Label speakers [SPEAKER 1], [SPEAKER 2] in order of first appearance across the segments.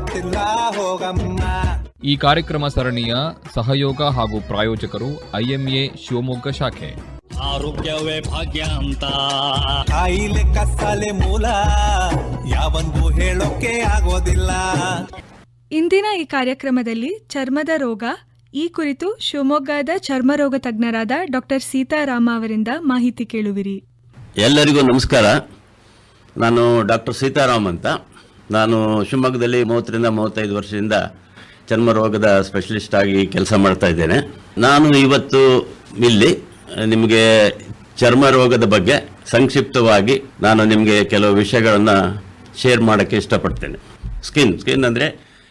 [SPEAKER 1] ಗೊತ್ತಿಲ್ಲ ಹೋಗಮ್ಮ
[SPEAKER 2] ಈ ಕಾರ್ಯಕ್ರಮ ಸರಣಿಯ ಸಹಯೋಗ ಹಾಗೂ ಪ್ರಾಯೋಜಕರು ಐಎಂಎ ಶಿವಮೊಗ್ಗ ಶಾಖೆ.
[SPEAKER 3] ಆರೋಗ್ಯವೇ ಭಾಗ್ಯ ಅಂತ.
[SPEAKER 1] ಕಾಯಿಲೆ ಕಸಾಲೆ ಮೂಲ ಯಾವಂದು ಹೇಳೋಕೆ ಆಗೋದಿಲ್ಲ.
[SPEAKER 4] ಇಂದಿನ ಈ ಕಾರ್ಯಕ್ರಮದಲ್ಲಿ ಚರ್ಮದ ರೋಗ ಈ ಕುರಿತು ಶಿವಮೊಗ್ಗದ ಚರ್ಮರೋಗ ತಜ್ಞರಾದ ಡಾಕ್ಟರ್ ಸೀತಾರಾಮ ಅವರಿಂದ ಮಾಹಿತಿ ಕೇಳುವಿರಿ.
[SPEAKER 5] ಎಲ್ಲರಿಗೂ ನಮಸ್ಕಾರ. ನಾನು ಡಾಕ್ಟರ್ ಸೀತಾರಾಮ್ ಅಂತ. ನಾನು ಶಿವಮೊಗ್ಗದಲ್ಲಿ ಮೂವತ್ತರಿಂದ ಮೂವತ್ತೈದು ವರ್ಷದಿಂದ ಚರ್ಮ ರೋಗದ ಸ್ಪೆಷಲಿಸ್ಟ್ ಆಗಿ ಕೆಲಸ ಮಾಡ್ತಾ ಇದ್ದೇನೆ. ನಾನು ಇವತ್ತು ಇಲ್ಲಿ ನಿಮಗೆ ಚರ್ಮ ರೋಗದ ಬಗ್ಗೆ ಸಂಕ್ಷಿಪ್ತವಾಗಿ ನಾನು ನಿಮಗೆ ಕೆಲವು ವಿಷಯಗಳನ್ನು ಶೇರ್ ಮಾಡೋಕ್ಕೆ ಇಷ್ಟಪಡ್ತೇನೆ. ಸ್ಕಿನ್ ಸ್ಕಿನ್ ಅಂದರೆ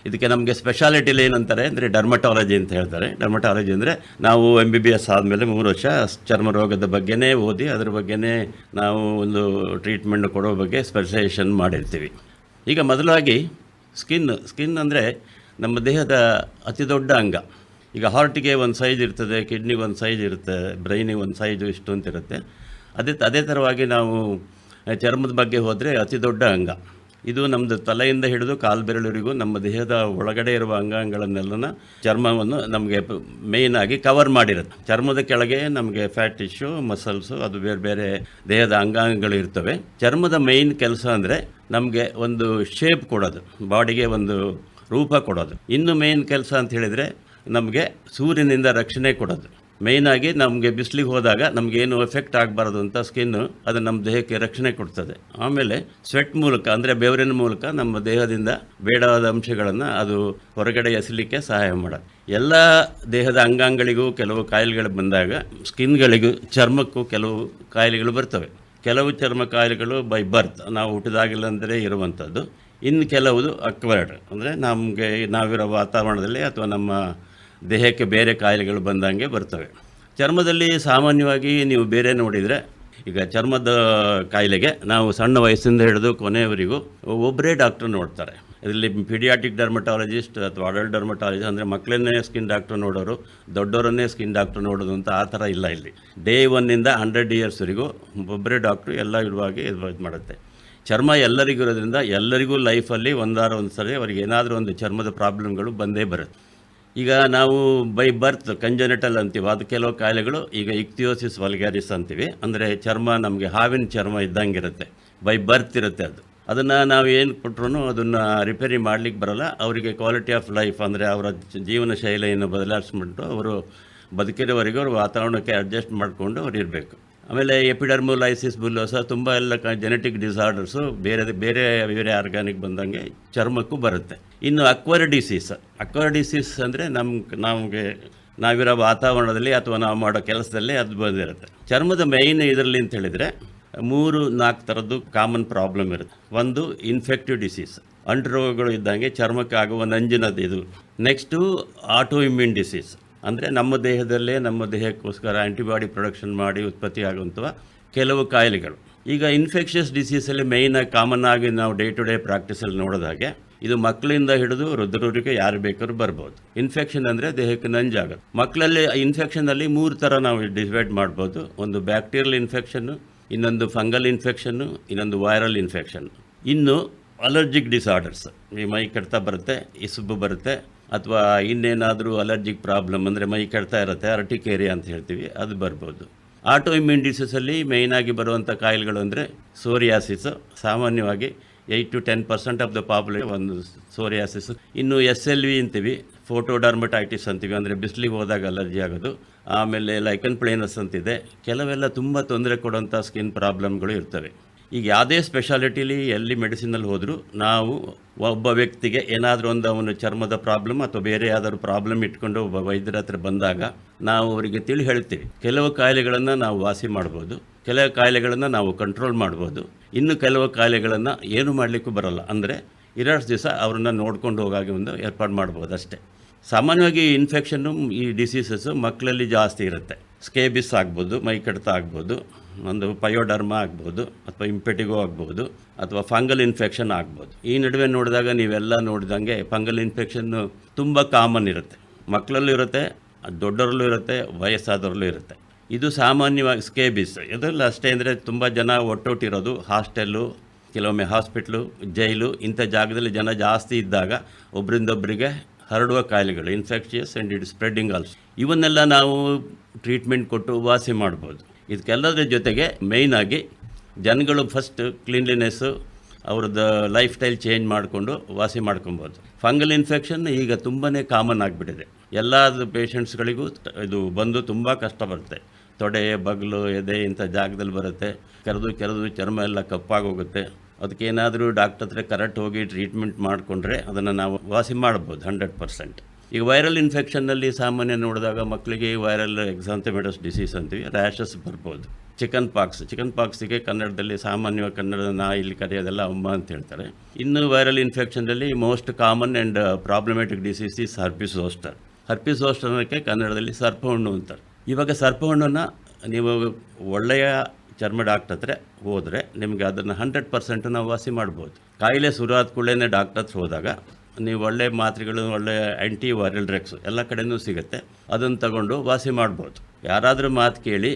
[SPEAKER 5] ಇದಕ್ಕೆ ನಮಗೆ ಸ್ಪೆಷಾಲಿಟಿಲಿ ಏನಂತಾರೆ ಅಂದರೆ ಡರ್ಮಟಾಲಜಿ ಅಂತ ಹೇಳ್ತಾರೆ. ಡರ್ಮಟಾಲಜಿ ಅಂದರೆ ನಾವು ಎಂ ಬಿ ಬಿ ಎಸ್ ಆದಮೇಲೆ ಮೂರು ವರ್ಷ ಚರ್ಮ ರೋಗದ ಬಗ್ಗೆನೇ ಓದಿ, ಅದ್ರ ಬಗ್ಗೆನೇ ನಾವು ಒಂದು ಟ್ರೀಟ್ಮೆಂಟ್ ಕೊಡೋ ಬಗ್ಗೆ ಸ್ಪೆಷಲೈಸೇಷನ್ ಮಾಡಿರ್ತೀವಿ. ಈಗ ಮೊದಲಾಗಿ ಸ್ಕಿನ್ ಸ್ಕಿನ್ ಅಂದರೆ ನಮ್ಮ ದೇಹದ ಅತಿ ದೊಡ್ಡ ಅಂಗ. ಈಗ ಹಾರ್ಟಿಗೆ ಒಂದು ಸೈಜ್ ಇರ್ತದೆ ಕಿಡ್ನಿಗೆ ಒಂದು ಸೈಜ್ ಇರುತ್ತೆ ಬ್ರೈನಿಗೆ ಒಂದು ಸೈಜು ಇಷ್ಟು ಅಂತ ಇರುತ್ತೆ. ಅದೇ ಅದೇ ಥರವಾಗಿ ನಾವು ಚರ್ಮದ ಬಗ್ಗೆ ಹೋದರೆ ಅತಿ ದೊಡ್ಡ ಅಂಗ. ಇದು ನಮ್ಮದು ತಲೆಯಿಂದ ಹಿಡಿದು ಕಾಲು ಬೆರಳುವರೆಗೂ ನಮ್ಮ ದೇಹದ ಒಳಗಡೆ ಇರುವ ಅಂಗಾಂಗಗಳನ್ನೆಲ್ಲನ ಚರ್ಮವನ್ನು ನಮಗೆ ಮೇಯ್ನ್ ಆಗಿ ಕವರ್ ಮಾಡಿರುತ್ತೆ. ಚರ್ಮದ ಕೆಳಗೆ ನಮಗೆ ಫ್ಯಾಟ್ ಟಿಶ್ಯೂ ಮಸಲ್ಸು ಅದು ಬೇರೆ ಬೇರೆ ದೇಹದ ಅಂಗಾಂಗಗಳು ಇರ್ತವೆ. ಚರ್ಮದ ಮೇಯ್ನ್ ಕೆಲಸ ಅಂದರೆ ನಮಗೆ ಒಂದು ಶೇಪ್ ಕೊಡೋದು, ಬಾಡಿಗೆ ಒಂದು ರೂಪ ಕೊಡೋದು. ಇನ್ನು ಮೇಯ್ನ್ ಕೆಲಸ ಅಂತ ಹೇಳಿದರೆ ನಮಗೆ ಸೂರ್ಯನಿಂದ ರಕ್ಷಣೆ ಕೊಡೋದು. ಮೇಯ್ನಾಗಿ ನಮಗೆ ಬಿಸಿಲಿಗೆ ಹೋದಾಗ ನಮಗೇನು ಎಫೆಕ್ಟ್ ಆಗಬಾರ್ದು ಅಂತ ಸ್ಕಿನ್ನು ಅದು ನಮ್ಮ ದೇಹಕ್ಕೆ ರಕ್ಷಣೆ ಕೊಡ್ತದೆ. ಆಮೇಲೆ ಸ್ವೆಟ್ ಮೂಲಕ ಅಂದರೆ ಬೆವರಿನ ಮೂಲಕ ನಮ್ಮ ದೇಹದಿಂದ ಬೇಡವಾದ ಅಂಶಗಳನ್ನು ಅದು ಹೊರಗಡೆ ಎಸಲಿಕ್ಕೆ ಸಹಾಯ ಮಾಡೋದು ಎಲ್ಲ ದೇಹದ ಅಂಗಾಂಗಳಿಗೂ ಕೆಲವು ಕಾಯಿಲೆಗಳು ಬಂದಾಗ ಸ್ಕಿನ್ಗಳಿಗೂ ಚರ್ಮಕ್ಕೂ ಕೆಲವು ಕಾಯಿಲೆಗಳು ಬರ್ತವೆ. ಕೆಲವು ಚರ್ಮ ಕಾಯಿಲೆಗಳು ಬೈ ಬರ್ತ್ ನಾವು ಹುಟ್ಟಿದಾಗಿಲ್ಲ ಅಂದರೆ ಇರುವಂಥದ್ದು ಇನ್ನು ಕೆಲವುದು ಅಕ್ವರ್ಡ್ ಅಂದರೆ ನಮಗೆ ನಾವಿರೋ ವಾತಾವರಣದಲ್ಲಿ ಅಥವಾ ನಮ್ಮ ದೇಹಕ್ಕೆ ಬೇರೆ ಕಾಯಿಲೆಗಳು ಬಂದಂಗೆ ಬರ್ತವೆ. ಚರ್ಮದಲ್ಲಿ ಸಾಮಾನ್ಯವಾಗಿ ನೀವು ಬೇರೆ ನೋಡಿದರೆ, ಈಗ ಚರ್ಮದ ಕಾಯಿಲೆಗೆ ನಾವು ಸಣ್ಣ ವಯಸ್ಸಿಂದ ಹಿಡಿದು ಕೊನೆಯವರೆಗೂ ಒಬ್ಬರೇ ಡಾಕ್ಟರ್ ನೋಡ್ತಾರೆ. ಇದರಲ್ಲಿ ಪಿಡಿಯಾಟಿಕ್ ಡರ್ಮಟಾಲಜಿಸ್ಟ್ ಅಥವಾ ಅಡಲ್ಟ್ ಡರ್ಮಟಾಲಜಿಸ್ಟ್ ಅಂದರೆ ಮಕ್ಕಳನ್ನೇ ಸ್ಕಿನ್ ಡಾಕ್ಟರ್ ನೋಡೋರು, ದೊಡ್ಡವರನ್ನೇ ಸ್ಕಿನ್ ಡಾಕ್ಟರ್ ನೋಡೋದು ಅಂತ ಆ ಥರ ಇಲ್ಲ ಇಲ್ಲಿ. ಡೇ ಒನ್ನಿಂದ ಹಂಡ್ರೆಡ್ ಇಯರ್ಸ್ವರೆಗೂ ಒಬ್ಬರೇ ಡಾಕ್ಟ್ರು ಎಲ್ಲ ಇರುವಾಗೆ ಇದು ಮಾಡುತ್ತೆ ಚರ್ಮ ಎಲ್ಲರಿಗೂ ಇರೋದ್ರಿಂದ ಎಲ್ಲರಿಗೂ ಲೈಫಲ್ಲಿ ಒಂದಾರ ಒಂದು ಸರಿ ಅವ್ರಿಗೆ ಏನಾದರೂ ಒಂದು ಚರ್ಮದ ಪ್ರಾಬ್ಲಮ್ಗಳು ಬಂದೇ ಬರುತ್ತೆ. ಈಗ ನಾವು ಬೈ ಬರ್ತ್ ಕಂಜನೆಟಲ್ ಅಂತೀವಿ. ಅದು ಕೆಲವು ಕಾಯಿಲೆಗಳು ಈಗ ಇಕ್ತಿಯೋಸಿಸ್ ವಲ್ಗ್ಯಾರಿಸ್ ಅಂತೀವಿ. ಅಂದರೆ ಚರ್ಮ ನಮಗೆ ಹಾವಿನ ಚರ್ಮ ಇದ್ದಂಗೆ ಇರುತ್ತೆ ಬೈ ಬರ್ತ್ ಇರುತ್ತೆ ಅದು. ಅದನ್ನು ನಾವು ಏನು ಕೊಟ್ಟರು ಅದನ್ನು ರಿಪೇರಿ ಮಾಡಲಿಕ್ಕೆ ಬರಲ್ಲ. ಅವರಿಗೆ ಕ್ವಾಲಿಟಿ ಆಫ್ ಲೈಫ್ ಅಂದರೆ ಅವರ ಜೀವನ ಶೈಲಿಯನ್ನು ಬದಲಾಯಿಸ್ಬಿಟ್ಟು ಅವರು ಬದುಕಿರೋವರೆಗೂ ಅವ್ರ ವಾತಾವರಣಕ್ಕೆ ಅಡ್ಜಸ್ಟ್ ಮಾಡಿಕೊಂಡು ಅವ್ರು ಇರಬೇಕು. ಆಮೇಲೆ ಎಪಿಡರ್ಮೋಲೈಸಿಸ್ ಬುಲ್ಲೋಸ ತುಂಬ ಎಲ್ಲ ಕ ಜೆನೆಟಿಕ್ ಡಿಸಾರ್ಡರ್ಸು ಬೇರೆ ಬೇರೆ ಬೇರೆ ಆರ್ಗಾನಿಕ್ ಬಂದಂಗೆ ಚರ್ಮಕ್ಕೂ ಬರುತ್ತೆ. ಇನ್ನು ಅಕ್ವರ್ ಡಿಸೀಸ್ ಅಕ್ವರ್ ಡಿಸೀಸ್ ಅಂದರೆ ನಮ್ಮ ನಮಗೆ ನಾವಿರೋ ವಾತಾವರಣದಲ್ಲಿ ಅಥವಾ ನಾವು ಮಾಡೋ ಕೆಲಸದಲ್ಲಿ ಅದು ಬಂದಿರುತ್ತೆ. ಚರ್ಮದ ಮೇಯ್ನ್ ಇದರಲ್ಲಿ ಅಂತ ಹೇಳಿದರೆ ಮೂರು, ನಾಲ್ಕು ಥರದ್ದು ಕಾಮನ್ ಪ್ರಾಬ್ಲಮ್ ಇರುತ್ತೆ. ಒಂದು ಇನ್ಫೆಕ್ಟಿವ್ ಡಿಸೀಸ್ ಅಂಟು ರೋಗಗಳು ಇದ್ದಂಗೆ ಚರ್ಮಕ್ಕೆ ಆಗುವ ನಂಜಿನದ್ದು ಇದು. ನೆಕ್ಸ್ಟು ಆಟೋ ಇಮ್ಯೂನ್ ಡಿಸೀಸ್ ಅಂದರೆ ನಮ್ಮ ದೇಹದಲ್ಲೇ ನಮ್ಮ ದೇಹಕ್ಕೋಸ್ಕರ ಆ್ಯಂಟಿಬಾಡಿ ಪ್ರೊಡಕ್ಷನ್ ಮಾಡಿ ಉತ್ಪತ್ತಿಯಾಗುವಂಥ ಕೆಲವು ಕಾಯಿಲೆಗಳು. ಈಗ ಇನ್ಫೆಕ್ಷಸ್ ಡಿಸೀಸಲ್ಲಿ ಮೇಯ್ನಾಗಿ ಕಾಮನ್ ಆಗಿ ನಾವು ಡೇ ಟು ಡೇ ಪ್ರಾಕ್ಟೀಸಲ್ಲಿ ನೋಡಿದಾಗೆ ಇದು ಮಕ್ಕಳಿಂದ ಹಿಡಿದು ವೃದ್ಧರವರಿಗೆ ಯಾರು ಬೇಕಾದ್ರೂ ಬರ್ಬೋದು. ಇನ್ಫೆಕ್ಷನ್ ಅಂದರೆ ದೇಹಕ್ಕೆ ನಂಜಾಗ ಮಕ್ಕಳಲ್ಲಿ ಇನ್ಫೆಕ್ಷನಲ್ಲಿ ಮೂರು ಥರ ನಾವು ಡಿವೈಡ್ ಮಾಡ್ಬೋದು. ಒಂದು ಬ್ಯಾಕ್ಟೀರಿಯಲ್ ಇನ್ಫೆಕ್ಷನ್ನು ಇನ್ನೊಂದು ಫಂಗಲ್ ಇನ್ಫೆಕ್ಷನ್ನು ಇನ್ನೊಂದು ವೈರಲ್ ಇನ್ಫೆಕ್ಷನ್ ಇನ್ನು ಅಲರ್ಜಿಕ್ ಡಿಸಾರ್ಡರ್ಸ್ ಈ ಮೈ ಕೆಡ್ತಾ ಬರುತ್ತೆ ಇಸುಬು ಬರುತ್ತೆ ಅಥವಾ ಇನ್ನೇನಾದರೂ ಅಲರ್ಜಿಕ್ ಪ್ರಾಬ್ಲಮ್ ಅಂದರೆ ಮೈ ಕೆಡ್ತಾ ಇರುತ್ತೆ ಅರ್ಟಿಕೇರಿಯಾ ಅಂತ ಹೇಳ್ತೀವಿ, ಅದು ಬರ್ಬೋದು. ಆಟೋ ಇಮ್ಯೂನ್ ಡಿಸೀಸಲ್ಲಿ ಮೇಯ್ನಾಗಿ ಬರುವಂಥ ಕಾಯಿಲೆಗಳು ಅಂದರೆ ಸೋರಿಯಾಸಿಸ್ ಸಾಮಾನ್ಯವಾಗಿ eight to ten percent of the population ಒಂದು ಸೋರಿಯಾಸಿಸ್ ಇನ್ನು ಎಸ್ ಎಲ್ ವಿ ಅಂತೀವಿ ಫೋಟೋಡರ್ಮಟೈಟಿಸ್ ಅಂತೀವಿ, ಅಂದರೆ ಬಿಸಿಲಿಗೆ ಹೋದಾಗ ಅಲರ್ಜಿ ಆಗೋದು. ಆಮೇಲೆ ಲೈಕನ್ ಪ್ಲೇನಸ್ ಅಂತಿದೆ. ಕೆಲವೆಲ್ಲ ತುಂಬ ತೊಂದರೆ ಕೊಡುವಂಥ ಸ್ಕಿನ್ ಪ್ರಾಬ್ಲಮ್ಗಳು ಇರ್ತವೆ. ಈಗ ಯಾವುದೇ ಸ್ಪೆಷಾಲಿಟಿಲಿ ಎಲ್ಲಿ ಮೆಡಿಸಿನಲ್ಲಿ ಹೋದರೂ ನಾವು ಒಬ್ಬ ವ್ಯಕ್ತಿಗೆ ಏನಾದರೂ ಒಂದು ಅವನು ಚರ್ಮದ ಪ್ರಾಬ್ಲಮ್ ಅಥವಾ ಬೇರೆ ಯಾವ್ದಾದ್ರು ಪ್ರಾಬ್ಲಮ್ ಇಟ್ಕೊಂಡು ಒಬ್ಬ ವೈದ್ಯರ ಹತ್ರ ಬಂದಾಗ ನಾವು ಅವರಿಗೆ ತಿಳಿ ಹೇಳ್ತೀವಿ. ಕೆಲವು ಕಾಯಿಲೆಗಳನ್ನು ನಾವು ವಾಸಿ ಮಾಡ್ಬೋದು, ಕೆಲವು ಕಾಯಿಲೆಗಳನ್ನು ನಾವು ಕಂಟ್ರೋಲ್ ಮಾಡ್ಬೋದು. ಇನ್ನು ಕೆಲವು ಕಾಯಿಲೆಗಳನ್ನು ಏನು ಮಾಡಲಿಕ್ಕೂ ಬರೋಲ್ಲ. ಅಂದರೆ ಎರಡು ದಿವಸ ಅವ್ರನ್ನ ನೋಡ್ಕೊಂಡು ಹೋಗಾಗಿ ಒಂದು ಏರ್ಪಾಡು ಮಾಡ್ಬೋದು ಅಷ್ಟೇ ಸಾಮಾನ್ಯವಾಗಿ ಇನ್ಫೆಕ್ಷನ್ನು ಈ ಡಿಸೀಸಸ್ಸು ಮಕ್ಕಳಲ್ಲಿ ಜಾಸ್ತಿ ಇರುತ್ತೆ. ಸ್ಕೇಬಿಸ್ ಆಗ್ಬೋದು, ಮೈ ಕಡಿತ ಆಗ್ಬೋದು, ಒಂದು ಪಯೋಡರ್ಮ ಆಗ್ಬೋದು, ಅಥವಾ ಇಂಪೆಟಿಗೋ ಆಗ್ಬೋದು, ಅಥವಾ ಫಂಗಲ್ ಇನ್ಫೆಕ್ಷನ್ ಆಗ್ಬೋದು. ಈ ನಡುವೆ ನೋಡಿದಾಗ ನೀವೆಲ್ಲ ನೋಡಿದಂಗೆ ಫಂಗಲ್ ಇನ್ಫೆಕ್ಷನ್ನು ತುಂಬ ಕಾಮನ್ ಇರುತ್ತೆ. ಮಕ್ಕಳಲ್ಲೂ ಇರುತ್ತೆ ದೊಡ್ಡವರಲ್ಲೂ ಇರುತ್ತೆ ವಯಸ್ಸಾದವರಲ್ಲೂ ಇರುತ್ತೆ. ಇದು ಸಾಮಾನ್ಯವಾಗಿ ಸ್ಕೇಬಿಸ್ ಇದರಲ್ಲಿ ಅಷ್ಟೇ ಅಂದರೆ ತುಂಬ ಜನ ಒಟ್ಟೊಟ್ಟಿರೋದು, ಹಾಸ್ಟೆಲ್ಲು, ಕೆಲವೊಮ್ಮೆ ಹಾಸ್ಪಿಟ್ಲು, ಜೈಲು, ಇಂಥ ಜಾಗದಲ್ಲಿ ಜನ ಜಾಸ್ತಿ ಇದ್ದಾಗ ಒಬ್ಬರಿಂದೊಬ್ಬರಿಗೆ ಹರಡುವ ಕಾಯಿಲೆಗಳು infectious and it spreading also ಇವನ್ನೆಲ್ಲ ನಾವು ಟ್ರೀಟ್ಮೆಂಟ್ ಕೊಟ್ಟು ವಾಸಿ ಮಾಡ್ಬೋದು. ಇದಕ್ಕೆಲ್ಲದರ ಜೊತೆಗೆ ಮೇಯ್ನಾಗಿ ಜನಗಳು ಫಸ್ಟ್ ಕ್ಲೀನ್ಲಿನೆಸ್ಸು ಅವ್ರದ್ದು ಲೈಫ್ ಸ್ಟೈಲ್ ಚೇಂಜ್ ಮಾಡಿಕೊಂಡು ವಾಸಿ ಮಾಡ್ಕೊಬೋದು. ಫಂಗಲ್ ಇನ್ಫೆಕ್ಷನ್ ಈಗ ತುಂಬಾ ಕಾಮನ್ ಆಗಿಬಿಟ್ಟಿದೆ. ಎಲ್ಲ ಪೇಷಂಟ್ಸ್ಗಳಿಗೂ ಇದು ಬಂದು ತುಂಬ ಕಷ್ಟ ಬರುತ್ತೆ. ತೊಡೆ, ಬಗಲು, ಎದೆ ಇಂಥ ಜಾಗದಲ್ಲಿ ಬರುತ್ತೆ. ಕೆರೆದು ಕೆರೆದು ಚರ್ಮ ಎಲ್ಲ ಕಪ್ಪಾಗೋಗುತ್ತೆ. ಅದಕ್ಕೇನಾದರೂ ಡಾಕ್ಟರ್ ಹತ್ರ ಕರೆಕ್ಟ್ ಹೋಗಿ ಟ್ರೀಟ್ಮೆಂಟ್ ಮಾಡಿಕೊಂಡ್ರೆ ಅದನ್ನು ನಾವು ವಾಸಿ ಮಾಡ್ಬೋದು ಹಂಡ್ರೆಡ್ ಪರ್ಸೆಂಟ್ ಈಗ ವೈರಲ್ ಇನ್ಫೆಕ್ಷನ್ನಲ್ಲಿ ಸಾಮಾನ್ಯ ನೋಡಿದಾಗ ಮಕ್ಕಳಿಗೆ ವೈರಲ್ ಎಕ್ಸಾಂಥಮೆಟಸ್ ಡಿಸೀಸ್ ಅಂತೀವಿ ರ್ಯಾಷಸ್ ಬರ್ಬೋದು. ಚಿಕನ್ ಪಾಕ್ಸ್ ಚಿಕನ್ ಪಾಕ್ಸಿಗೆ ಕನ್ನಡದಲ್ಲಿ ಸಾಮಾನ್ಯವಾಗಿ ಕನ್ನಡದ ನಾ ಇಲ್ಲಿ ಕರೆಯೋದೆಲ್ಲ ಅಮ್ಮ ಅಂತ ಹೇಳ್ತಾರೆ. ಇನ್ನು viral ಇನ್ಫೆಕ್ಷನ್ನಲ್ಲಿ most common and problematic disease is herpes zoster herpes zoster ಕನ್ನಡದಲ್ಲಿ ಸರ್ಪ ಹಣ್ಣು ಅಂತಾರೆ. ಇವಾಗ ಸರ್ಪ ಹಣ್ಣನ್ನು ನೀವು ಒಳ್ಳೆಯ ಚರ್ಮ ಡಾಕ್ಟರ್ ಹತ್ರ ಹೋದರೆ ನಿಮಗೆ ಅದನ್ನು ಹಂಡ್ರೆಡ್ ಪರ್ಸೆಂಟ್ ನಾವು ವಾಸಿ ಮಾಡ್ಬೋದು. ಕಾಯಿಲೆ ಶುರು ಕೂಡಲೇ ಡಾಕ್ಟರ್ ಹತ್ರ ಹೋದಾಗ ನೀವು ಒಳ್ಳೆ ಮಾತ್ರೆಗಳು, ಒಳ್ಳೆ ಆ್ಯಂಟಿ ವೈರಲ್ ಡ್ರಗ್ಸ್ ಎಲ್ಲ ಕಡೆಯೂ ಸಿಗುತ್ತೆ. ಅದನ್ನು ತಗೊಂಡು ವಾಸಿ ಮಾಡ್ಬೋದು. ಯಾರಾದರೂ ಮಾತು ಕೇಳಿ,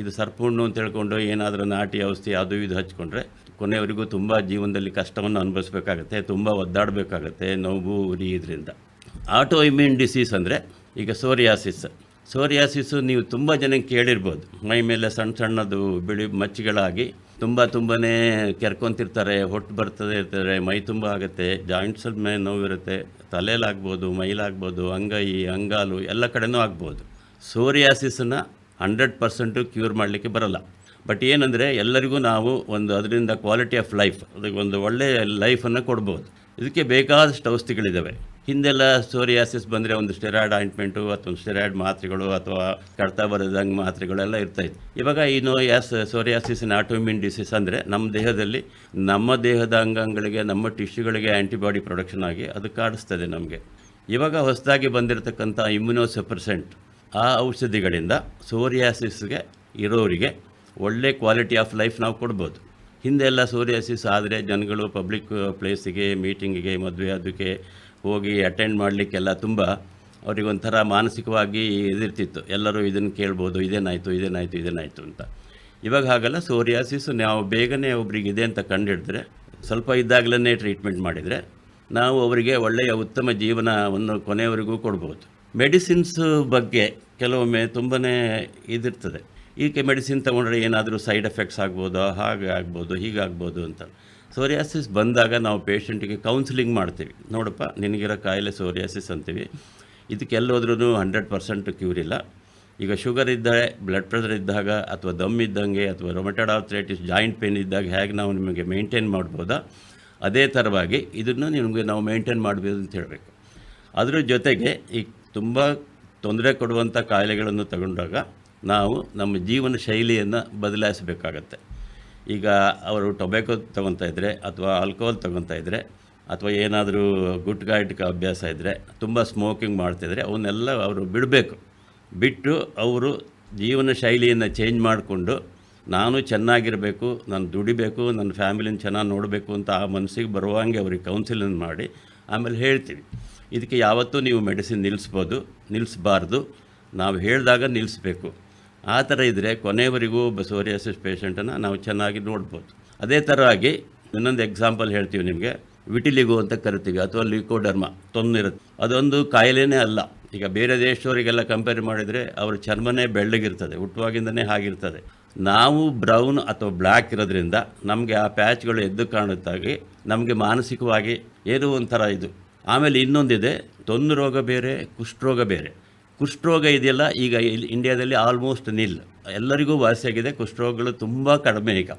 [SPEAKER 5] ಇದು ಸರ್ಪುಣ್ಣು ಅಂತ ಹೇಳ್ಕೊಂಡು ಏನಾದರೂ ನಾಟಿ ಔಷಧಿ ಅದು ಇದು ಹಚ್ಕೊಂಡ್ರೆ ಕೊನೆಯವರಿಗೂ ತುಂಬ ಜೀವನದಲ್ಲಿ ಕಷ್ಟವನ್ನು ಅನುಭವಿಸ್ಬೇಕಾಗತ್ತೆ, ತುಂಬ ಒದ್ದಾಡಬೇಕಾಗತ್ತೆ ನೋವು, ಉರಿ ಇದರಿಂದ. ಆಟೋ ಇಮ್ಯೂನ್ ಡಿಸೀಸ್ ಅಂದರೆ ಈಗ ಸೋರಿಯಾಸಿಸ್ ಸೋರಿಯಾಸಿಸ್ಸು ನೀವು ತುಂಬ ಜನ ಕೇಳಿರ್ಬೋದು. ಮೈ ಮೇಲೆ ಸಣ್ಣ ಸಣ್ಣದು ಬಿಳಿ ಮಚ್ಚಿಗಳಾಗಿ ತುಂಬ ತುಂಬಾ ಕೆರ್ಕೊತಿರ್ತಾರೆ, ಹೊಟ್ಟು ಬರ್ತದೆ ಇರ್ತಾರೆ, ಮೈ ತುಂಬ ಆಗುತ್ತೆ ಜಾಯಿಂಟ್ಸಲ್ಲಿ ಮೇಲೆ ನೋವಿರುತ್ತೆ ತಲೆಯಲ್ಲಾಗ್ಬೋದು ಮೈಲಾಗ್ಬೋದು, ಅಂಗೈ, ಅಂಗಾಲು ಎಲ್ಲ ಕಡೆನೂ ಆಗ್ಬೋದು. ಸೋರಿಯಾಸಿಸನ್ನ ಹಂಡ್ರೆಡ್ ಪರ್ಸೆಂಟು ಕ್ಯೂರ್ ಮಾಡಲಿಕ್ಕೆ ಬರಲ್ಲ. ಬಟ್ ಏನಂದರೆ ಎಲ್ಲರಿಗೂ ನಾವು ಒಂದು ಅದರಿಂದ ಕ್ವಾಲಿಟಿ ಆಫ್ ಲೈಫ್ ಅದಕ್ಕೆ ಒಂದು ಒಳ್ಳೆಯ ಲೈಫನ್ನು ಕೊಡ್ಬೋದು. ಇದಕ್ಕೆ ಬೇಕಾದಷ್ಟು ಔಷಧಿಗಳಿದ್ದಾವೆ ಹಿಂದೆಲ್ಲ ಸೋರಿಯಾಸಿಸ್ ಬಂದರೆ ಒಂದು ಸ್ಟೆರಾಯ್ಡ್ ಆಯಿಂಟ್ಮೆಂಟು ಅಥವಾ ಸ್ಟೆರಾಯ್ಡ್ ಮಾತ್ರೆಗಳು ಅಥವಾ ಕಡ್ತಾ ಬರೋದಂಗೆ ಮಾತ್ರೆಗಳೆಲ್ಲ ಇರ್ತಾಯಿತ್ತು ಇವಾಗ ಈ ನೋ ಯಾಸ್ ಸೋರಿಯಾಸಿಸಿನ ಆಟೋಮಿನ್ ಡಿಸೀಸ್ ಅಂದರೆ ನಮ್ಮ ದೇಹದಲ್ಲಿ, ನಮ್ಮ ದೇಹದ ಅಂಗಾಂಗಗಳಿಗೆ ನಮ್ಮ ಟಿಶ್ಯೂಗಳಿಗೆ ಆ್ಯಂಟಿಬಾಡಿ ಪ್ರೊಡಕ್ಷನ್ ಆಗಿ ಅದು ಕಾಡಿಸ್ತದೆ ನಮಗೆ. ಇವಾಗ ಹೊಸದಾಗಿ ಬಂದಿರತಕ್ಕಂಥ ಇಮ್ಯುನೋಸೆಪ್ರೆಸೆಂಟ್ ಆ ಔಷಧಿಗಳಿಂದ ಸೋರಿಯಾಸಿಸ್ಗೆ ಇರೋರಿಗೆ ಒಳ್ಳೆ ಕ್ವಾಲಿಟಿ ಆಫ್ ಲೈಫ್ ನಾವು ಕೊಡ್ಬೋದು. ಹಿಂದೆಲ್ಲ ಸೋರಿಯಾಸಿಸ್ ಆದರೆ ಜನಗಳು ಪಬ್ಲಿಕ್ ಪ್ಲೇಸಿಗೆ ಮೀಟಿಂಗಿಗೆ ಮದುವೆ ಅದಕ್ಕೆ ಹೋಗಿ ಅಟೆಂಡ್ ಮಾಡಲಿಕ್ಕೆಲ್ಲ ತುಂಬ ಅವರಿಗೊಂಥರ ಮಾನಸಿಕವಾಗಿ ಇದಿರ್ತಿತ್ತು. ಎಲ್ಲರೂ ಇದನ್ನು ಕೇಳ್ಬೋದು, ಇದೇನಾಯಿತು ಇದೇನಾಯಿತು ಇದೇನಾಯಿತು ಅಂತ. ಇವಾಗ ಹಾಗಲ್ಲ ಸೋರಿಯಾಸಿಸ್ ನಾವು ಬೇಗನೆ ಒಬ್ರಿಗೆ ಇದೆ ಅಂತ ಕಂಡುಹಿಡಿದ್ರೆ ಸ್ವಲ್ಪ ಇದ್ದಾಗಲೇ ಟ್ರೀಟ್ಮೆಂಟ್ ಮಾಡಿದರೆ, ನಾವು ಅವರಿಗೆ ಒಳ್ಳೆಯ ಉತ್ತಮ ಜೀವನವನ್ನು ಕೊನೆಯವರೆಗೂ ಕೊಡ್ಬೋದು. ಮೆಡಿಸಿನ್ಸ್ ಬಗ್ಗೆ ಕೆಲವೊಮ್ಮೆ ತುಂಬಾ ಇದಿರ್ತದೆ. ಈಕೆ ಮೆಡಿಸಿನ್ ತೊಗೊಂಡ್ರೆ ಏನಾದರೂ ಸೈಡ್ ಎಫೆಕ್ಟ್ಸ್ ಆಗ್ಬೋದು, ಹಾಗೆ ಆಗ್ಬೋದು ಹೀಗಾಗ್ಬೋದು ಅಂತ. ಸೋರಿಯಾಸಿಸ್ ಬಂದಾಗ ನಾವು ಪೇಷಂಟಿಗೆ ಕೌನ್ಸಿಲಿಂಗ್ ಮಾಡ್ತೀವಿ. ನೋಡಪ್ಪ, ನಿನಗಿರೋ ಕಾಯಿಲೆ ಸೋರಿಯಾಸಿಸ್ ಅಂತೀವಿ. ಇದಕ್ಕೆಲ್ಲೋದ್ರೂ ಹಂಡ್ರೆಡ್ ಪರ್ಸೆಂಟ್ ಕ್ಯೂರ್ ಇಲ್ಲ. ಈಗ ಶುಗರ್ ಇದ್ದರೆ, ಬ್ಲಡ್ ಪ್ರೆಷರ್ ಇದ್ದಾಗ ಅಥವಾ ದಮ್ ಇದ್ದಂಗೆ ಅಥವಾ ರೊಮೆಟೆಡ್ ಆರ್ಥ್ರೈಟಿಸ್ ಜಾಯಿಂಟ್ ಪೇನ್ ಇದ್ದಾಗ ಹೇಗೆ ನಾವು ನಿಮಗೆ ಮೇಂಟೈನ್ ಮಾಡ್ಬೋದಾ? ಅದೇ ಥರವಾಗಿ ಇದನ್ನು ನಿಮಗೆ ನಾವು ಮೇಂಟೈನ್ ಮಾಡಬೇಕು ಅಂತ ಹೇಳಬೇಕು. ಅದರ ಜೊತೆಗೆ ಈ ತುಂಬ ತೊಂದರೆ ಕೊಡುವಂಥ ಕಾಯಿಲೆಗಳನ್ನು ತಗೊಂಡಾಗ ನಾವು ನಮ್ಮ ಜೀವನ ಶೈಲಿಯನ್ನು ಬದಲಾಯಿಸಬೇಕಾಗತ್ತೆ. ಈಗ ಅವರು ಟೊಬ್ಯಾಕೋ ತೊಗೊತಾ ಇದ್ದರೆ ಅಥವಾ ಆಲ್ಕೋಹಾಲ್ ತೊಗೊತಾ ಇದ್ದರೆ ಅಥವಾ ಏನಾದರೂ ಗುಟ್ಕಾ ಇಟ್ಕ ಅಭ್ಯಾಸ ಇದ್ದರೆ ತುಂಬ ಸ್ಮೋಕಿಂಗ್ ಮಾಡ್ತಿದ್ರೆ ಅವನ್ನೆಲ್ಲ ಅವರು ಬಿಡಬೇಕು. ಬಿಟ್ಟು ಅವರು ಜೀವನ ಶೈಲಿಯನ್ನು ಚೇಂಜ್ ಮಾಡಿಕೊಂಡು ನಾನು ಚೆನ್ನಾಗಿರಬೇಕು, ನಾನು ದುಡಿಬೇಕು, ನನ್ನ ಫ್ಯಾಮಿಲಿನ ಚೆನ್ನಾಗಿ ನೋಡಬೇಕು ಅಂತ ಆ ಮನಸ್ಸಿಗೆ ಬರುವಂಗೆ ಅವ್ರಿಗೆ ಕೌನ್ಸಿಲಿಂಗ್ ಮಾಡಿ ಆಮೇಲೆ ಹೇಳ್ತೀವಿ. ಇದಕ್ಕೆ ಯಾವತ್ತೂ ನೀವು ಮೆಡಿಸಿನ್ ನಿಲ್ಲಿಸ್ಬೋದು ನಿಲ್ಲಿಸಬಾರ್ದು ನಾವು ಹೇಳಿದಾಗ ನಿಲ್ಲಿಸ್ಬೇಕು ಆ ಥರ ಇದ್ದರೆ ಕೊನೆಯವರೆಗೂ ಸೋರಿಯಾಸಿಸ್ ಪೇಷಂಟನ್ನು ನಾವು ಚೆನ್ನಾಗಿ ನೋಡ್ಬೋದು. ಅದೇ ಥರ ಆಗಿ ಇನ್ನೊಂದು ಎಕ್ಸಾಂಪಲ್ ಹೇಳ್ತೀವಿ ನಿಮಗೆ. ವಿಟಿಲಿಗೋ ಅಂತ ಕರಿತೀವಿ, ಅಥವಾ ಲಿಕೋಡರ್ಮ ತೊಂದಿರುತ್ತೆ. ಅದೊಂದು ಕಾಯಿಲೆನೇ ಅಲ್ಲ. ಈಗ ಬೇರೆ ದೇಶದವರಿಗೆಲ್ಲ ಕಂಪೇರ್ ಮಾಡಿದರೆ ಅವ್ರ ಚರ್ಮನೇ ಬೆಳ್ಳಗಿರ್ತದೆ ಹುಟ್ಟುವಾಗಿಂದನೇ ಹಾಗಿರ್ತದೆ. ನಾವು ಬ್ರೌನ್ ಅಥವಾ ಬ್ಲ್ಯಾಕ್ ಇರೋದ್ರಿಂದ ನಮಗೆ ಆ ಪ್ಯಾಚ್ಗಳು ಎದ್ದು ಕಾಣುತ್ತಾಗಿ, ನಮಗೆ ಮಾನಸಿಕವಾಗಿ ಏನೋ ಒಂಥರ ಇದು. ಆಮೇಲೆ ಇನ್ನೊಂದಿದೆ, ತೊಂದು ರೋಗ ಬೇರೆ, ಕುಷ್ಠರೋಗ ಬೇರೆ. ಕುಷ್ಠರೋಗ ಇದೆಯಲ್ಲ, ಈಗ ಇಲ್ಲಿ ಇಂಡಿಯಾದಲ್ಲಿ ಆಲ್ಮೋಸ್ಟ್ ನಿಲ್. ಎಲ್ಲರಿಗೂ ವಾಸಿಯಾಗಿದೆ, ಕುಷ್ಠರೋಗಗಳು ತುಂಬ ಕಡಿಮೆ ಈಗ.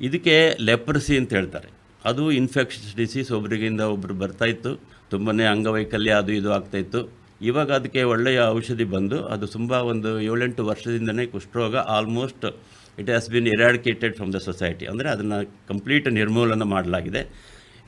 [SPEAKER 5] ಇದಕ್ಕೆ ಲೆಪ್ರಸಿ ಅಂತ ಹೇಳ್ತಾರೆ. ಅದು ಇನ್ಫೆಕ್ಷಸ್ ಡಿಸೀಸ್ ಒಬ್ರಿಗಿಂದ ಒಬ್ಬರು ಬರ್ತಾಯಿತ್ತು ತುಂಬನೇ ಅಂಗವೈಕಲ್ಯ ಅದು ಇದು ಆಗ್ತಾಯಿತ್ತು ಇವಾಗ ಅದಕ್ಕೆ ಒಳ್ಳೆಯ ಔಷಧಿ ಬಂದು, ಅದು ತುಂಬ ಒಂದು ಏಳೆಂಟು ವರ್ಷದಿಂದನೇ ಕುಷ್ಠರೋಗ almost it has been eradicated from the society ಅಂದರೆ ಅದನ್ನು ಕಂಪ್ಲೀಟ್ ನಿರ್ಮೂಲನೆ ಮಾಡಲಾಗಿದೆ.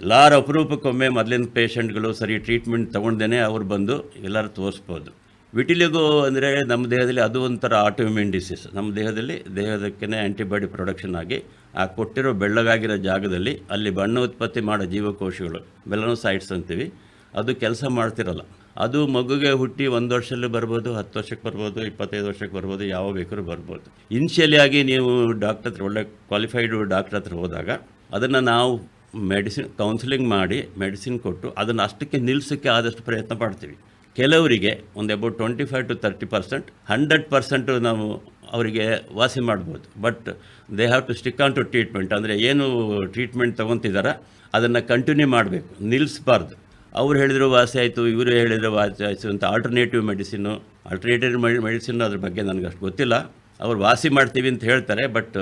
[SPEAKER 5] ಎಲ್ಲರ ಅಪರೂಪಕ್ಕೊಮ್ಮೆ ಮೊದಲಿನ ಪೇಷಂಟ್ಗಳು ಸರಿ ಟ್ರೀಟ್ಮೆಂಟ್ ತೊಗೊಂಡೇ ಅವ್ರು ಬಂದು ಎಲ್ಲರೂ ತೋರಿಸ್ಬೋದು. ವಿಟಿಲಿಗೋ ಅಂದರೆ ನಮ್ಮ ದೇಹದಲ್ಲಿ ಅದು ಒಂಥರ ಆಟೋಮ್ಯೂನ್ ಡಿಸೀಸ್ ನಮ್ಮ ದೇಹದಲ್ಲಿ ದೇಹದಕ್ಕೇ ಆ್ಯಂಟಿಬಾಡಿ ಪ್ರೊಡಕ್ಷನ್ ಆಗಿ ಆ ಕೊಟ್ಟಿರೋ ಬೆಳ್ಳಗಾಗಿರೋ ಜಾಗದಲ್ಲಿ ಅಲ್ಲಿ ಬಣ್ಣ ಉತ್ಪತ್ತಿ ಮಾಡೋ ಜೀವಕೋಶಗಳು ಬೆಲನೋಸೈಟ್ಸ್ ಅಂತೀವಿ, ಅದು ಕೆಲಸ ಮಾಡ್ತಿರಲ್ಲ. ಅದು ಮಗುಗೆ ಹುಟ್ಟಿ ಒಂದು ವರ್ಷದಲ್ಲಿ ಬರ್ಬೋದು, ಹತ್ತು ವರ್ಷಕ್ಕೆ ಬರ್ಬೋದು, ಇಪ್ಪತ್ತೈದು ವರ್ಷಕ್ಕೆ ಬರ್ಬೋದು, ಯಾವ ಬೇಕಾದ್ರೂ ಬರ್ಬೋದು. ಇನ್ಷಿಯಲಿಯಾಗಿ ನೀವು ಡಾಕ್ಟ್ರ್ ಹತ್ರ, ಒಳ್ಳೆ ಕ್ವಾಲಿಫೈಡ್ ಡಾಕ್ಟ್ರ್ ಹತ್ರ ಹೋದಾಗ ಅದನ್ನು ನಾವು ಮೆಡಿಸಿನ್ ಕೌನ್ಸಿಲಿಂಗ್ ಮಾಡಿ ಮೆಡಿಸಿನ್ ಕೊಟ್ಟು ಅದನ್ನು ಅಷ್ಟಕ್ಕೆ ನಿಲ್ಲಿಸೋಕ್ಕೆ ಆದಷ್ಟು ಪ್ರಯತ್ನ ಪಡ್ತೀವಿ ಕೆಲವರಿಗೆ ಒಂದು about twenty five to thirty percent hundred percent ನಾವು ಅವರಿಗೆ ವಾಸಿ ಮಾಡ್ಬೋದು. But they have to stick on to treatment ಅಂದರೆ ಏನು ಟ್ರೀಟ್ಮೆಂಟ್ ತೊಗೊತಿದಾರ, ಅದನ್ನು ಕಂಟಿನ್ಯೂ ಮಾಡಬೇಕು ನಿಲ್ಲಿಸಬಾರ್ದು ಅವ್ರು ಹೇಳಿದ್ರು ವಾಸಿ ಆಯಿತು, ಇವರು ಹೇಳಿದ್ರು ವಾಸಿ ಆಯಿತು ಅಂತ ಆಲ್ಟರ್ನೇಟಿವ್ ಮೆಡಿಸಿನ್ನು ಆಲ್ಟರ್ನೇಟಿವ್ ಮೆಡಿಸಿನ್ ಅದ್ರ ಬಗ್ಗೆ ನನಗೆ ಅಷ್ಟು ಗೊತ್ತಿಲ್ಲ. ಅವ್ರು ವಾಸಿ ಮಾಡ್ತೀವಿ ಅಂತ ಹೇಳ್ತಾರೆ ಬಟ್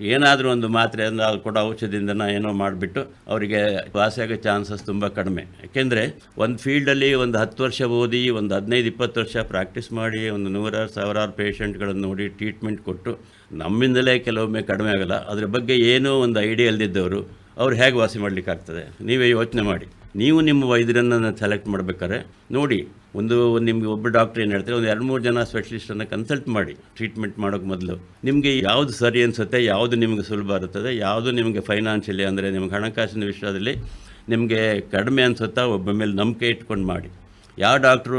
[SPEAKER 5] ಏನಾದರೂ ಒಂದು ಮಾತ್ರೆ ಅಂದ್ರೆ ಅದು ಕೊಡೋ ಔಷಧಿಯಿಂದ ಏನೋ ಮಾಡಿಬಿಟ್ಟು ಅವರಿಗೆ ವಾಸಿಯಾಗೋ ಚಾನ್ಸಸ್ ತುಂಬ ಕಡಿಮೆ. ಯಾಕೆಂದರೆ ಒಂದು ಫೀಲ್ಡಲ್ಲಿ ಒಂದು ಹತ್ತು ವರ್ಷ ಓದಿ, ಒಂದು ಹದಿನೈದು, ಇಪ್ಪತ್ತು ವರ್ಷ ಪ್ರಾಕ್ಟೀಸ್ ಮಾಡಿ, ಒಂದು ನೂರಾರು, ಸಾವಿರಾರು ಪೇಷಂಟ್ಗಳನ್ನು ನೋಡಿ ಟ್ರೀಟ್ಮೆಂಟ್ ಕೊಟ್ಟು ನಮ್ಮಿಂದಲೇ ಕೆಲವೊಮ್ಮೆ ಕಡಿಮೆ ಆಗಲ್ಲ. ಅದ್ರ ಬಗ್ಗೆ ಏನೋ ಒಂದು ಐಡಿಯಾ ಇಲ್ದಿದ್ದವರು ಅವ್ರು ಹೇಗೆ ವಾಸಿ ಮಾಡಲಿಕ್ಕಾಗ್ತದೆ? ನೀವೇ ಯೋಚನೆ ಮಾಡಿ. ನೀವು ನಿಮ್ಮ ವೈದ್ಯರನ್ನು ಸೆಲೆಕ್ಟ್ ಮಾಡ್ಬೇಕಾದ್ರೆ ನೋಡಿ, ಒಂದು ನಿಮಗೆ ಒಬ್ಬ ಡಾಕ್ಟ್ರ್ ಏನು ಹೇಳ್ತಾರೆ, ಒಂದು ಎರಡು ಮೂರು ಜನ ಸ್ಪೆಷಲಿಸ್ಟನ್ನು ಕನ್ಸಲ್ಟ್ ಮಾಡಿ ಟ್ರೀಟ್ಮೆಂಟ್ ಮಾಡೋಕ್ಕೆ ಮೊದಲು. ನಿಮಗೆ ಯಾವುದು ಸರಿ ಅನಿಸುತ್ತೆ, ಯಾವುದು ನಿಮಗೆ ಸುಲಭ ಇರುತ್ತದೆ, ಯಾವುದು ನಿಮಗೆ ಫೈನಾನ್ಷಿಯಲಿ ಅಂದರೆ ನಿಮಗೆ ಹಣಕಾಸಿನ ವಿಷಯದಲ್ಲಿ ನಿಮಗೆ ಕಡಿಮೆ ಅನಿಸುತ್ತಾ, ಒಬ್ಬ ಮೇಲೆ ನಂಬಿಕೆ ಇಟ್ಕೊಂಡು ಮಾಡಿ. ಯಾವ ಡಾಕ್ಟ್ರೂ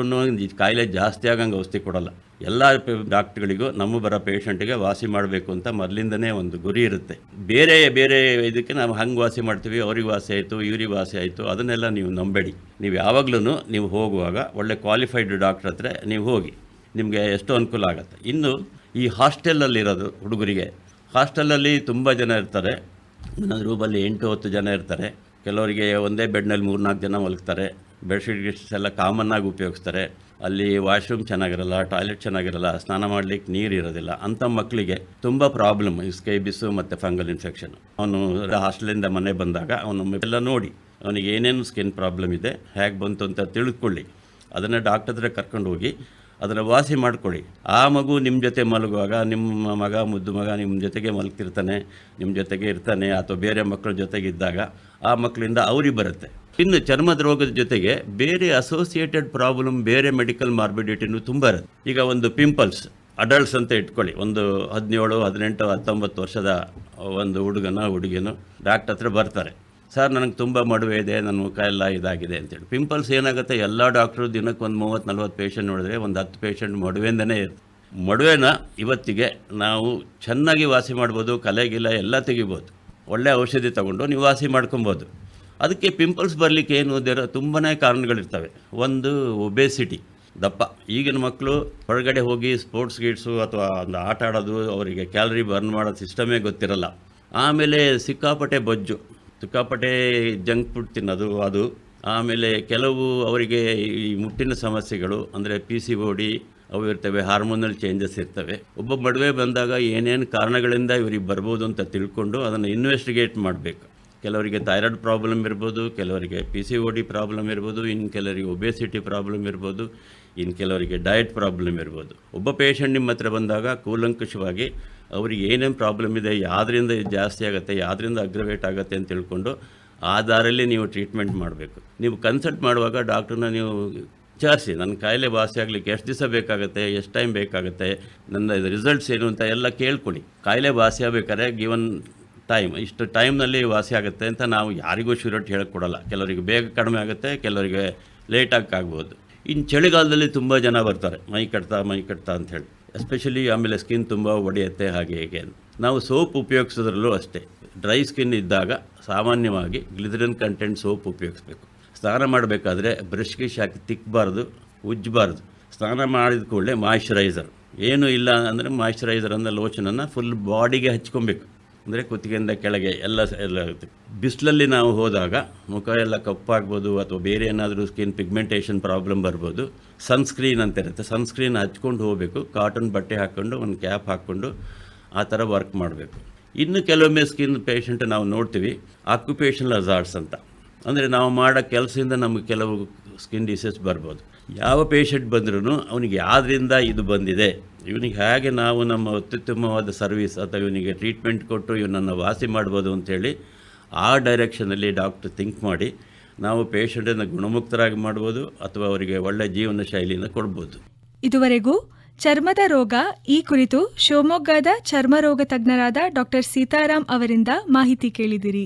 [SPEAKER 5] ಕಾಯಿಲೆ ಜಾಸ್ತಿ ಆಗಂಗೆ ಔಷಧಿ ಕೊಡಲ್ಲ. ಎಲ್ಲ ಡಾಕ್ಟ್ರ್ಗಳಿಗೂ ನಮ್ಮ ಬರೋ ಪೇಷಂಟ್ಗೆ ವಾಸಿ ಮಾಡಬೇಕು ಅಂತ ಮೊದಲಿಂದನೇ ಒಂದು ಗುರಿ ಇರುತ್ತೆ. ಬೇರೆ ಬೇರೆ ಇದಕ್ಕೆ ನಾವು ಹಂಗೆ ವಾಸಿ ಮಾಡ್ತೀವಿ, ಅವ್ರಿಗೆ ವಾಸಿ ಆಯಿತು, ಇವ್ರಿಗೆ ವಾಸಿ ಆಯಿತು, ಅದನ್ನೆಲ್ಲ ನೀವು ನಂಬೇಡಿ. ನೀವು ಯಾವಾಗಲೂ ನೀವು ಹೋಗುವಾಗ ಒಳ್ಳೆ ಕ್ವಾಲಿಫೈಡ್ ಡಾಕ್ಟ್ರ್ ಹತ್ರ ನೀವು ಹೋಗಿ, ನಿಮಗೆ ಎಷ್ಟು ಅನುಕೂಲ ಆಗುತ್ತೆ. ಇನ್ನು ಈ ಹಾಸ್ಟೆಲಲ್ಲಿರೋದು ಹುಡುಗರಿಗೆ, ಹಾಸ್ಟೆಲಲ್ಲಿ ತುಂಬ ಜನ ಇರ್ತಾರೆ. ಒಂದೊಂದು ರೂಮಲ್ಲಿ ಎಂಟು, ಹತ್ತು ಜನ ಇರ್ತಾರೆ. ಕೆಲವರಿಗೆ ಒಂದೇ ಬೆಡ್ನಲ್ಲಿ ಮೂರ್ನಾಲ್ಕು ಜನ ಮಲಗ್ತಾರೆ. ಬೆಡ್ಶೀಟ್ ಗಿಡ್ಸ್ ಎಲ್ಲ ಕಾಮನ್ನಾಗಿ ಉಪಯೋಗಿಸ್ತಾರೆ. ಅಲ್ಲಿ ವಾಶ್ರೂಮ್ ಚೆನ್ನಾಗಿರಲ್ಲ ಟಾಯ್ಲೆಟ್ ಚೆನ್ನಾಗಿರಲ್ಲ, ಸ್ನಾನ ಮಾಡಲಿಕ್ಕೆ ನೀರು ಇರೋದಿಲ್ಲ. ಅಂಥ ಮಕ್ಕಳಿಗೆ ತುಂಬ ಪ್ರಾಬ್ಲಮ್ ಸ್ಕೈಬಿಸು ಮತ್ತು ಫಂಗಲ್ ಇನ್ಫೆಕ್ಷನ್ ಅವನು ಹಾಸ್ಟೆಲಿಂದ ಮನೆ ಬಂದಾಗ ಅವನು ಎಲ್ಲ ನೋಡಿ, ಅವನಿಗೆ ಏನೇನು ಸ್ಕಿನ್ ಪ್ರಾಬ್ಲಮ್ ಇದೆ, ಹೇಗೆ ಬಂತು ಅಂತ ತಿಳ್ಕೊಳ್ಳಿ. ಅದನ್ನು ಡಾಕ್ಟರ್ ಹತ್ರ ಕರ್ಕೊಂಡು ಹೋಗಿ ಅದನ್ನು ವಾಸಿ ಮಾಡಿಕೊಳ್ಳಿ. ಆ ಮಗು ನಿಮ್ಮ ಜೊತೆ ಮಲಗುವಾಗ ನಿಮ್ಮ ಮಗ, ಮುದ್ದು ಮಗ ನಿಮ್ಮ ಜೊತೆಗೆ ಮಲಗ್ತಿರ್ತಾನೆ ನಿಮ್ಮ ಜೊತೆಗೆ ಇರ್ತಾನೆ, ಅಥವಾ ಬೇರೆ ಮಕ್ಕಳ ಜೊತೆಗೆ ಇದ್ದಾಗ ಆ ಮಕ್ಕಳಿಂದ ಅವ್ರಿಗೆ ಬರುತ್ತೆ. ಇನ್ನು ಚರ್ಮದ ರೋಗದ ಜೊತೆಗೆ ಬೇರೆ ಅಸೋಸಿಯೇಟೆಡ್ ಪ್ರಾಬ್ಲಮ್ ಬೇರೆ ಮೆಡಿಕಲ್ ಮಾರ್ಬಿಡಿಟಿನೂ ತುಂಬ ಇರುತ್ತೆ. ಈಗ ಒಂದು ಪಿಂಪಲ್ಸ್ ಅಡಲ್ಟ್ಸ್ ಅಂತ ಇಟ್ಕೊಳ್ಳಿ. ಒಂದು ಹದಿನೇಳು, ಹದಿನೆಂಟು, ಹತ್ತೊಂಬತ್ತು ವರ್ಷದ ಒಂದು ಹುಡುಗನ, ಹುಡುಗಿನೋ ಡಾಕ್ಟರ್ ಹತ್ರ ಬರ್ತಾರೆ. ಸರ್, ನನಗೆ ತುಂಬ ಮಡುವೆ ಇದೆ, ನನ್ನ ಮುಖ ಎಲ್ಲ ಇದಾಗಿದೆ ಅಂತೇಳಿ ಪಿಂಪಲ್ಸ್ ಏನಾಗುತ್ತೆ? ಎಲ್ಲ ಡಾಕ್ಟ್ರು ದಿನಕ್ಕೆ ಒಂದು ಮೂವತ್ತು ನಲ್ವತ್ತು ಪೇಷಂಟ್ ನೋಡಿದ್ರೆ ಒಂದು ಹತ್ತು ಪೇಷಂಟ್ ಮಡುವೆಯಿಂದನೇ ಇರುತ್ತೆ. ಮಡುವೆನ ಇವತ್ತಿಗೆ ನಾವು ಚೆನ್ನಾಗಿ ವಾಸಿ ಮಾಡ್ಬೋದು ಕಲೆಗಿಲ್ಲ ಎಲ್ಲ ತೆಗಿಬೋದು. ಒಳ್ಳೆ ಔಷಧಿ ತಗೊಂಡು ನೀವು ವಾಸಿ ಮಾಡ್ಕೊಬೋದು. ಅದಕ್ಕೆ ಪಿಂಪಲ್ಸ್ ಬರಲಿಕ್ಕೆ ಏನು ದೇರ ತುಂಬಾ ಕಾರಣಗಳಿರ್ತವೆ. ಒಂದು ಒಬೇಸಿಟಿ ದಪ್ಪ. ಈಗಿನ ಮಕ್ಕಳು ಹೊರಗಡೆ ಹೋಗಿ ಸ್ಪೋರ್ಟ್ಸ್ ಗೀಟ್ಸು ಅಥವಾ ಒಂದು ಆಟ ಆಡೋದು, ಅವರಿಗೆ ಕ್ಯಾಲರಿ ಬರ್ನ್ ಮಾಡೋ ಸಿಸ್ಟಮೇ ಗೊತ್ತಿರಲ್ಲ. ಆಮೇಲೆ ಸಿಕ್ಕಾಪಟ್ಟೆ ಬೊಜ್ಜು, ಸಿಕ್ಕಾಪಟ್ಟೆ ಜಂಕ್ ಫುಡ್ ತಿನ್ನೋದು, ಅದು. ಆಮೇಲೆ ಕೆಲವು ಅವರಿಗೆ ಈ ಮುಟ್ಟಿನ ಸಮಸ್ಯೆಗಳು, ಅಂದರೆ ಪಿ ಸಿ ಬೋಡಿ ಅವು ಇರ್ತವೆ ಹಾರ್ಮೋನಲ್ ಚೇಂಜಸ್ ಇರ್ತವೆ. ಒಬ್ಬ ಮದುವೆ ಬಂದಾಗ ಏನೇನು ಕಾರಣಗಳಿಂದ ಇವ್ರಿಗೆ ಬರ್ಬೋದು ಅಂತ ತಿಳ್ಕೊಂಡು ಅದನ್ನು ಇನ್ವೆಸ್ಟಿಗೇಟ್ ಮಾಡಬೇಕು. ಕೆಲವರಿಗೆ ಥೈರಾಯ್ಡ್ ಪ್ರಾಬ್ಲಮ್ ಇರ್ಬೋದು, ಕೆಲವರಿಗೆ P C O D problem ಇರ್ಬೋದು ಇನ್ನು ಕೆಲವರಿಗೆ ಒಬೇಸಿಟಿ ಪ್ರಾಬ್ಲಮ್ ಇರ್ಬೋದು ಇನ್ನು ಕೆಲವರಿಗೆ ಡಯಟ್ ಪ್ರಾಬ್ಲಮ್ ಇರ್ಬೋದು. ಒಬ್ಬ ಪೇಷಂಟ್ ನಿಮ್ಮ ಹತ್ರ ಬಂದಾಗ ಕೂಲಂಕುಷವಾಗಿ ಅವ್ರಿಗೆ ಏನೇನು ಪ್ರಾಬ್ಲಮ್ ಇದೆ, ಯಾವ್ದರಿಂದ ಜಾಸ್ತಿ ಆಗುತ್ತೆ, ಯಾವ್ದರಿಂದ ಅಗ್ರವೇಟ್ ಆಗುತ್ತೆ ಅಂತ ತಿಳ್ಕೊಂಡು ಆ ದಾರಿಯಲ್ಲಿ ನೀವು ಟ್ರೀಟ್ಮೆಂಟ್ ಮಾಡಬೇಕು. ನೀವು ಕನ್ಸಲ್ಟ್ ಮಾಡುವಾಗ ಡಾಕ್ಟ್ರನ್ನ ನೀವು ವಿಚಾರಿಸಿ, ನನ್ನ ಕಾಯಿಲೆ ವಾಸಿ ಆಗಲಿಕ್ಕೆ ಎಷ್ಟು ದಿವಸ ಬೇಕಾಗುತ್ತೆ, ಎಷ್ಟು ಟೈಮ್ ಬೇಕಾಗುತ್ತೆ, ನನ್ನ ರಿಸಲ್ಟ್ಸ್ ಏನು ಅಂತ ಎಲ್ಲ ಕೇಳ್ಕೊಳ್ಳಿ ಕಾಯಿಲೆ ವಾಸಿ ಆಗಬೇಕಾದ್ರೆ ಗಿವನ್ ಟೈಮ್ ಇಷ್ಟು ಟೈಮ್ನಲ್ಲಿ ವಾಸಿ ಆಗುತ್ತೆ ಅಂತ ನಾವು ಯಾರಿಗೂ ಶ್ಯೂರಿಟಿ ಹೇಳಕ್ಕೆ ಕೊಡಲ್ಲ. ಕೆಲವರಿಗೆ ಬೇಗ ಕಡಿಮೆ ಆಗುತ್ತೆ, ಕೆಲವರಿಗೆ ಲೇಟಾಗಿ ಆಗಬಹುದು ಇನ್ನು ಚಳಿಗಾಲದಲ್ಲಿ ತುಂಬ ಜನ ಬರ್ತಾರೆ. ಮೈ ಕಟ್ತಾ ಮೈ ಕಟ್ತಾ ಅಂತ ಎಸ್ಪೆಷಲಿ ಆಮೇಲೆ ಸ್ಕಿನ್ ತುಂಬ ಒಡೆಯುತ್ತೆ, ಹಾಗೆ ಹೀಗೆ ನಾವು ಸೋಪ್ ಉಪಯೋಗಿಸೋದ್ರಲ್ಲೂ ಅಷ್ಟೇ. ಡ್ರೈ ಸ್ಕಿನ್ ಇದ್ದಾಗ ಸಾಮಾನ್ಯವಾಗಿ ಗ್ಲಿಸರಿನ್ ಕಂಟೆಂಟ್ ಸೋಪ್ ಉಪಯೋಗಿಸ್ಬೇಕು. ಸ್ನಾನ ಮಾಡಬೇಕಾದ್ರೆ ಬ್ರಷ್ ಗಿಶ್ ಹಾಕಿ ತಿಕ್ಕಬಾರ್ದು ಉಜ್ಜಬಾರ್ದು ಸ್ನಾನ ಮಾಡಿದ ಕೂಡಲೇ ಮಾಯಿಶ್ಚರೈಸರ್ ಏನೂ ಇಲ್ಲ ಅಂದರೆ ಮಾಯಿಶ್ಚರೈಸರ್ ಅನ್ನೋ ಲೋಷನನ್ನು ಫುಲ್ ಬಾಡಿಗೆ ಹಚ್ಕೊಬೇಕು. ಅಂದರೆ ಕುತ್ತಿಗೆಯಿಂದ ಕೆಳಗೆ ಎಲ್ಲ ಎಲ್ಲ ಬಿಸಿಲಲ್ಲಿ ನಾವು ಹೋದಾಗ ಮುಖ ಎಲ್ಲ ಕಪ್ಪಾಗ್ಬೋದು ಅಥವಾ ಬೇರೆ ಏನಾದರೂ ಸ್ಕಿನ್ ಪಿಗ್ಮೆಂಟೇಷನ್ ಪ್ರಾಬ್ಲಮ್ ಬರ್ಬೋದು. ಸನ್ಸ್ಕ್ರೀನ್ ಅಂತ ಇರುತ್ತೆ. ಸನ್ಸ್ಕ್ರೀನ್ ಹಚ್ಕೊಂಡು ಹೋಗಬೇಕು. ಕಾಟನ್ ಬಟ್ಟೆ ಹಾಕ್ಕೊಂಡು ಒಂದು ಕ್ಯಾಪ್ ಹಾಕ್ಕೊಂಡು ಆ ಥರ ವರ್ಕ್ ಮಾಡಬೇಕು. ಇನ್ನು ಕೆಲವೊಮ್ಮೆ ಸ್ಕಿನ್ ಪೇಷಂಟ್ ನಾವು ನೋಡ್ತೀವಿ. ಆಕ್ಯುಪೇಷನಲ್ ಅಜಾರ್ಡ್ಸ್ ಅಂತ. ಅಂದರೆ ನಾವು ಮಾಡೋ ಕೆಲಸದಿಂದ ನಮಗೆ ಕೆಲವು ಸ್ಕಿನ್ ಡಿಸೀಸ್ ಬರ್ಬೋದು. ಯಾವ ಪೇಷಂಟ್ ಬಂದ್ರೂ ಅವನಿಗೆ ಯಾವುದರಿಂದ ಇದು ಬಂದಿದೆ? ಇವನಿಗೆ ಹೇಗೆ ನಾವು ನಮ್ಮ ಅತ್ಯುತ್ತಮವಾದ ಸರ್ವಿಸ್ ಅಥವಾ ಇವನಿಗೆ ಟ್ರೀಟ್ಮೆಂಟ್ ಕೊಟ್ಟು ಇವನನ್ನು ವಾಸಿ ಮಾಡ್ಬೋದು ಅಂಥೇಳಿ ಆ ಡೈರೆಕ್ಷನಲ್ಲಿ ಡಾಕ್ಟರ್ ಥಿಂಕ್ ಮಾಡಿ ನಾವು ಪೇಷಂಟನ್ನು ಗುಣಮುಕ್ತರಾಗಿ ಮಾಡ್ಬೋದು ಅಥವಾ ಅವರಿಗೆ ಒಳ್ಳೆಯ ಜೀವನ ಶೈಲಿಯನ್ನು ಕೊಡ್ಬೋದು.
[SPEAKER 4] ಇದುವರೆಗೂ ಚರ್ಮದ ರೋಗ ಈ ಕುರಿತು ಶಿವಮೊಗ್ಗದ ಚರ್ಮರೋಗ ತಜ್ಞರಾದ ಡಾಕ್ಟರ್ ಸೀತಾರಾಮ್ ಅವರಿಂದ ಮಾಹಿತಿ ಕೇಳಿದಿರಿ.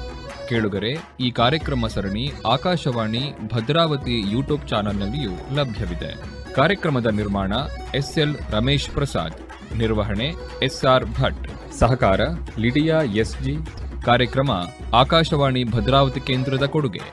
[SPEAKER 2] ಕೇಳುಗರೆ, ಈ ಕಾರ್ಯಕ್ರಮ ಸರಣಿ ಆಕಾಶವಾಣಿ ಭದ್ರಾವತಿ ಯೂಟ್ಯೂಬ್ ಚಾನೆಲ್ನಲ್ಲಿಯೂ ಲಭ್ಯವಿದೆ. ಕಾರ್ಯಕ್ರಮದ ನಿರ್ಮಾಣ ಎಸ್ಎಲ್ ರಮೇಶ್ ಪ್ರಸಾದ್. ನಿರ್ವಹಣೆ ಎಸ್ಆರ್ ಭಟ್. ಸಹಕಾರ ಲಿಡಿಯಾ ಎಸ್ಜಿ. ಕಾರ್ಯಕ್ರಮ ಆಕಾಶವಾಣಿ ಭದ್ರಾವತಿ ಕೇಂದ್ರದ ಕೊಡುಗೆ.